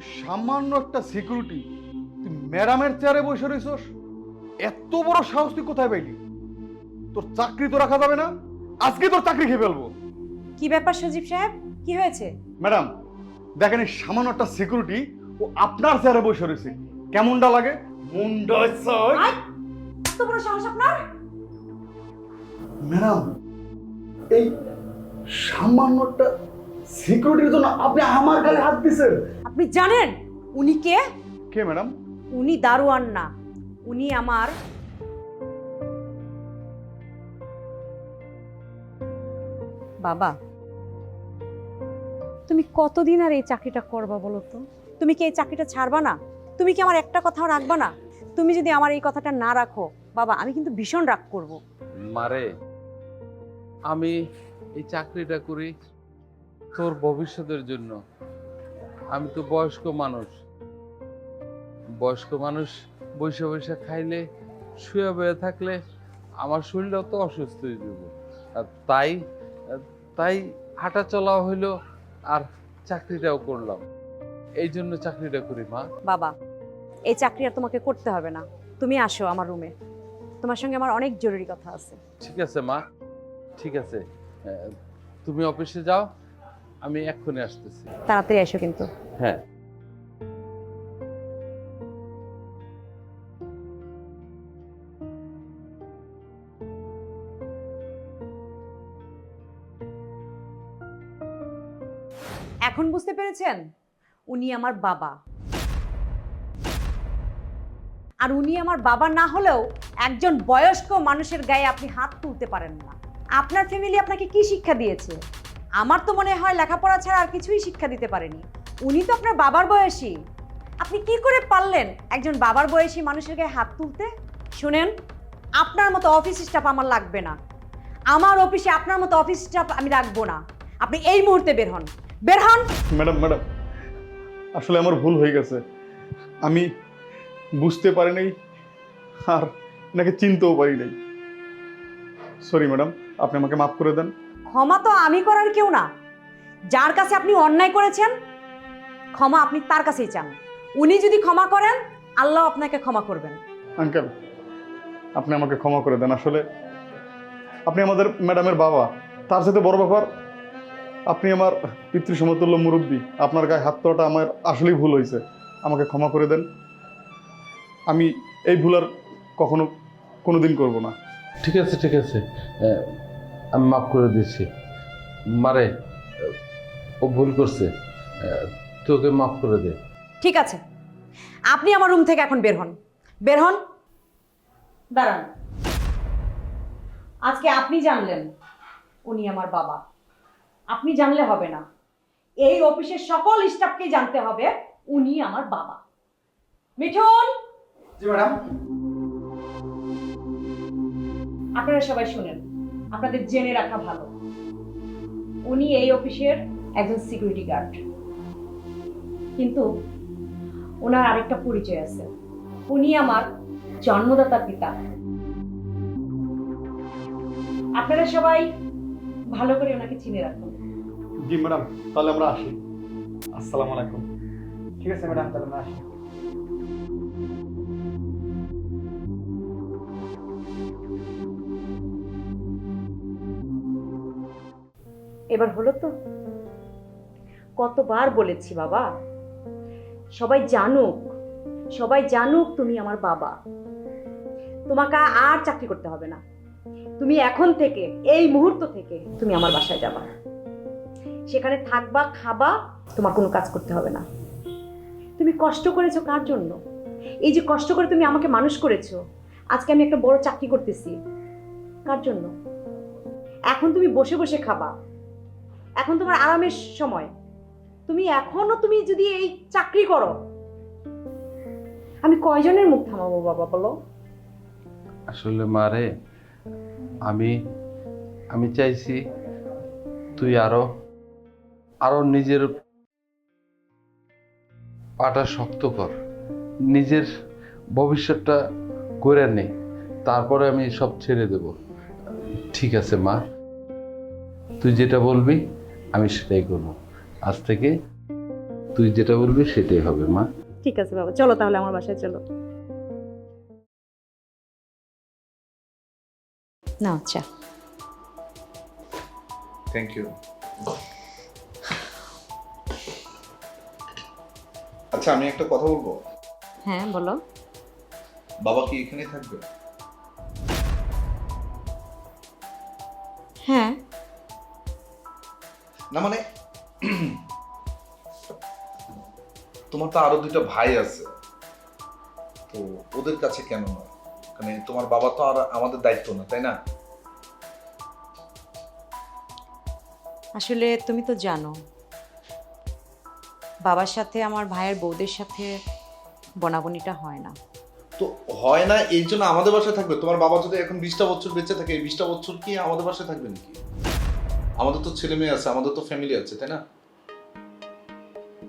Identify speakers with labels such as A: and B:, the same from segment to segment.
A: তুই সামান্য একটা সিকিউরিটি তুই ম্যাডামের চেয়ারে বসে রইছস এত বড় সাহস তুই কোথায় পাইলি? তোর চাকরি তো রাখা যাবে না আজকে তোর চাকরি খেয়ে ফেলব।
B: কি ব্যাপার সজীব সাহেব? কি হয়েছে?
A: ম্যাডাম দেখেন এই সামান্য একটা সিকিউরিটি ও আপনার চেয়ারে বসে রয়েছে। কেমনটা লাগে? মুন্ডা ছয়।
B: আই, এত বড় সাহস আপনার?
A: ম্যাডাম এই সামান্য একটা সিকিউরিটির জন্য আপনি আমার গালে হাত দিছেন
B: আপনি জানেন উনি কে?
A: কে ম্যাডাম?
B: উনি দারোয়ান না উনি আমার বাবা। তুমি কতদিন আর এই চাকরিটা করবা বলো তো? তুমি কি এই চাকরিটা ছাড়বা না? তুমি কি আমার একটা কথাও রাখবা না? তুমি যদি আমার এই কথাটা না রাখো বাবা আমি কিন্তু ভীষণ রাগ করব।
C: মারে আমি এই চাকরিটা করি তোর ভবিষ্যতের জন্য। আমি তো বয়স্ক মানুষ। বয়স্ক মানুষ বসে বসে খাইলে শুয়ে বয়ে থাকলে আমার শরীরটাও তো অসুস্থ হয়ে যাবে। আর তাই তাই হাঁটা চলা হইল আর চাকরিটাও করলাম। এই জন্য চাকরিটা করি মা।
B: বাবা এই চাকরি আর তোমাকে করতে হবে না। তুমি আসো আমার রুমে। তোমার সঙ্গে আমার অনেক জরুরি কথা আছে।
C: ঠিক আছে মা। ঠিক আছে। তুমি অফিসে যাও। আমি এক্ষুনি আসতেছি।
B: তাড়াতাড়ি এসো কিন্তু।
C: হ্যাঁ।
B: এখন বুঝতে পেরেছেন? উনি আমার বাবা। আর উনি আমার বাবা না হলেও একজন বয়স্ক মানুষের গায়ে আপনি হাত তুলতে পারেন না। আপনার ফ্যামিলি আপনাকে কি শিক্ষা দিয়েছে? আমার তো মনে হয় লেখাপড়া ছাড়া আর কিছুই শিক্ষা দিতে পারেনি। উনি তো আপনার বাবার বয়সী। আপনি কি করে পারলেন একজন বাবার বয়সী মানুষের গায়ে হাত তুলতে? শুনেন, আপনার মতো অফিস স্টাফ আমার লাগবে না। আমার অফিসে আপনার মতো অফিস স্টাফ আমি রাখব না। আপনি এই মুহূর্তে বের হন। বের হন!
A: ম্যাডাম ম্যাডাম, আসলে আমার ভুল হয়ে গেছে। আমি বুঝতে পারি নাই, আর নাকি চিনতেও পারি নাই। সরি ম্যাডাম, আপনি আমাকে মাফ করে দেন।
B: ক্ষমা তো আমি করার কেউ না। যার কাছে আপনি অন্যায় করেছেন ক্ষমা আপনি তার কাছেই চান। উনি যদি ক্ষমা করেন আল্লাহ আপনাকে ক্ষমা করবেন।
A: আঙ্কেল আপনি আমাকে ক্ষমা করে দেন। আসলে আপনি আমাদের ম্যাডামের বাবা। তার সাথে বড় ব্যাপার আপনি আমার পিতৃ সমতুল্য মুরব্বী। আপনার গায়ে হাত তোলাটা আমার আসলেই ভুল হয়েছে। আমাকে ক্ষমা করে দেন। আমি এই ভুল আর কখনো কোনোদিন করব না।
C: ঠিক আছে ঠিক আছে। আমি মাফ করে দিচ্ছি মারে ও ভুল করছে। তোকে মাফ করে দে।
B: ঠিক আছে। আপনি আমার রুম থেকে এখন বের হন। বের হন। দাঁড়ান। আজকে আপনি জানলেন উনি আমার বাবা। আপনি জানলে হবে না। এই অফিসের সকল স্টাফকে জানতে হবে উনি আমার বাবা। মিঠুন!
A: জি ম্যাডাম।
B: আপনারা সবাই শুনেন। আপনাদের জেনে রাখা ভালো। উনি এই অফিসের একজন সিকিউরিটি গার্ড কিন্তু ওনার আরেকটা পরিচয় আছে। উনি আমার জন্মদাতা পিতা। আপনারা সবাই ভালো করে ওনাকে চিনে রাখুন।
A: জি, ম্যাডাম, তাহলে আমরা আসি। আসসালামু আলাইকুম। ঠিক আছে, ম্যাডাম, তাহলে আমরা আসি।
B: এবার হলো তো। কতবার বলেছি বাবা, সবাই জানুক সবাই জানুক তুমি আমার বাবা। তোমাকে আর চাকরি করতে হবে না। তুমি এখন থেকে, এই মুহূর্ত থেকে তুমি আমার বাসায় যাবা। সেখানে থাকবা, খাবা, তোমার কোনো কাজ করতে হবে না। তুমি কষ্ট করেছ কার জন্য? এই যে কষ্ট করে তুমি আমাকে মানুষ করেছ, আজকে আমি একটা বড় চাকরি করতেছি, কার জন্য? এখন তুমি বসে বসে খাবা। এখন তোমার আরামের সময়। তুমি এখনও তুমি যদি এই চাকরি করো, আমি কয়জনের মুখ থামাবো বাবা বলো?
C: আসলে মারে আমি আমি চাইছি তুই আরও আরও নিজের পাটা শক্ত কর। নিজের ভবিষ্যৎটা করে নে, তারপরে আমি সব ছেড়ে দেব। ঠিক আছে মা, তুই যেটা বলবি আমি সেটাই করব। আজ থেকে তুই যেটা বলবি সেটাই হবে মা।
B: ঠিক আছে বাবা চলো তাহলে আমার বাসায় চলো। না আচ্ছা
D: থ্যাংক ইউ আচ্ছা আমি একটা কথা বলব?
B: হ্যাঁ বলো।
D: বাবা কি এখানেই থাকবে? না মানে তোমার তো আরও দুইটা ভাই আছে। তো ওদের কাছে কেন না মানে তোমার বাবা তো আর আমাদের দায়িত্ব না তাই না?
B: আসলে তুমি তো জানো বাবার সাথে আমার ভাইয়ের বউদের সাথে বনাবনিটা হয় না।
D: তো হয় না এই জন্য আমাদের বাসায় থাকবে? তোমার বাবা যদি এখন বিশটা বছর বেঁচে থাকে এই বিশটা বছর কি আমাদের বাসায় থাকবে নাকি? আমাদের তো ছেলে মেয়ে আছে আমাদের তো ফ্যামিলি আছে তাই না?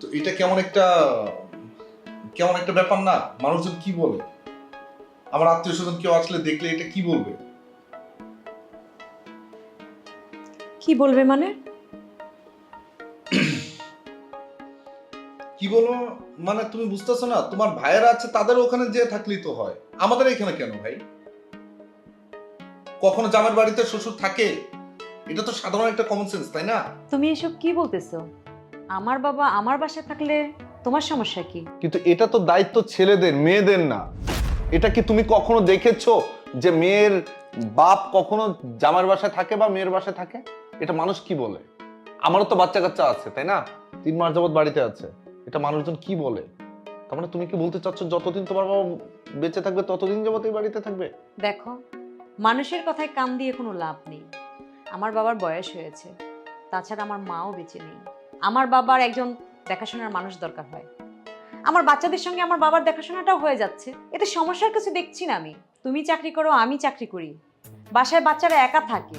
D: তো এটা কেমন একটা কেমন একটা ব্যাপার না? মানুষজন কি বলে? আমার আত্মীয় স্বজন কেউ আসলে দেখলে এটা কি বলবে?
B: কি বলবে মানে?
D: কি বলো? মানে তুমি বুঝতেছো না তোমার ভাইয়েরা আছে তাদের ওখানে যে থাকলেই তো হয়। আমাদের এখানে কেন ভাই? কখনো জামার বাড়িতে শ্বশুর থাকে? এটা তো সাধারণ একটা কমন সেন্স তাই না?
B: তুমি এসব কি বলতেছো? আমার বাবা আমার বাসায় থাকলে তোমার সমস্যা কি?
E: কিন্তু এটা তো দায়িত্ব ছেলেদের মেয়েদের না। এটা কি তুমি কখনো দেখেছ যে মেয়ের বাপ কখনো জামার বাসায় থাকে বা মেয়ের বাসায় থাকে? এটা মানুষ কি বলে? আমারও তো বাচ্চা কাচ্চা আছে তাই না? তিন মাস যাবত বাড়িতে আছে। এটা মানুষজন কি বলে? তার মানে তুমি কি বলতে চাচ্ছ যতদিন তোমার বাবা বেঁচে থাকবে ততদিন যাবত এই বাড়িতে থাকবে?
B: দেখো মানুষের কথায় কান দিয়ে কোনো লাভ নেই। আমার বাবার বয়স হয়েছে। তাছাড়া আমার মাও বেঁচে নেই। আমার বাবার একজন দেখাশোনার মানুষ দরকার হয়। আমার বাচ্চাদের সঙ্গে আমার বাবার দেখাশোনাটাও হয়ে যাচ্ছে। এতে সমস্যার কিছু দেখছি না আমি। তুমি চাকরি করো, আমি চাকরি করি। বাসায় বাচ্চারা একা থাকে।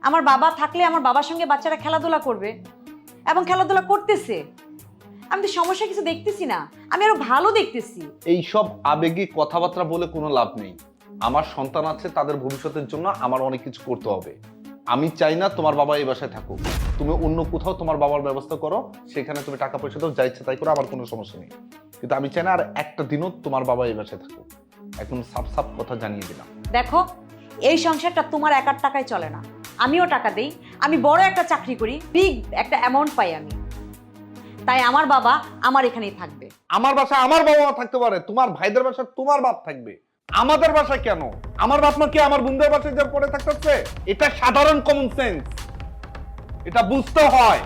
B: আমার বাবা থাকলে আমার বাবার সঙ্গে বাচ্চারা খেলাধুলা করবে। এবং খেলাধুলা করতেছে। আমি তো সমস্যা কিছু দেখতেছি না। আমি আরও ভালো দেখতেছি।
E: এই সব আবেগী কথাবার্তা বলে কোনো লাভ নেই। আমার সন্তান আছে, তাদের ভবিষ্যতের জন্য আমার অনেক কিছু করতে হবে। আমি চাই না তোমার বাবা এই বাসায় থাকুক। তুমি অন্য কোথাও তোমার বাবার ব্যবস্থা করো সেখানে তুমি টাকা পয়সা দাও যা ইচ্ছে তাই করো আমার কোনো সমস্যা নেই। কিন্তু আমি চাই না আর একটা দিনও তোমার বাবা এই বাসায় থাকুক। একদম সাপ সাপ কথা জানিয়ে দিলাম।
B: দেখো এই সংসারটা তোমার একার টাকায় চলে না। আমিও টাকা দেই আমি বড় একটা চাকরি করি বিগ একটা অ্যামাউন্ট পাই আমি। তাই আমার বাবা আমার এখানেই থাকবে।
E: আমার বাসায় আমার বাবা মা থাকতে পারে তোমার ভাইদের বাসায় তোমার বাপ থাকবে। আমাদের বাসায় কেন? আমার বাপ মা কি আমার বন্ধুদের বাসায় যা পড়ে থাকতেছে এটা সাধারণ কমন সেন্স এটা বুঝতে হয়।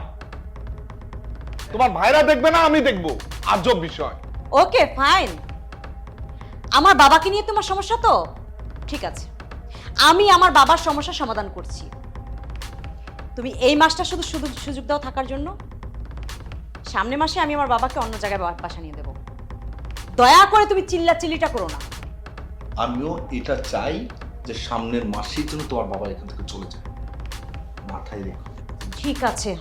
E: তোমার ভাইরা দেখবে না, আমি দেখব। আজব বিষয়।
B: Okay, fine. আমার বাবাকে নিয়ে তোমার সমস্যা তো? ঠিক আছে। আমি আমার বাবার সমস্যা সমাধান করছি। তুমি এই মাসটা শুধু শুধু সুযোগ দাও থাকার জন্য। সামনের মাসে আমি আমার বাবাকে অন্য জায়গায় বাসা নিয়ে দেবো। দয়া করে তুমি চিল্লা চিল্লিটা করো না।
D: আমিও এটা চাই যে সামনের মাসের জন্য তোমার বাবা এখান থেকে চলে যায়। মাথায় রেখো।
B: ঠিক আছে।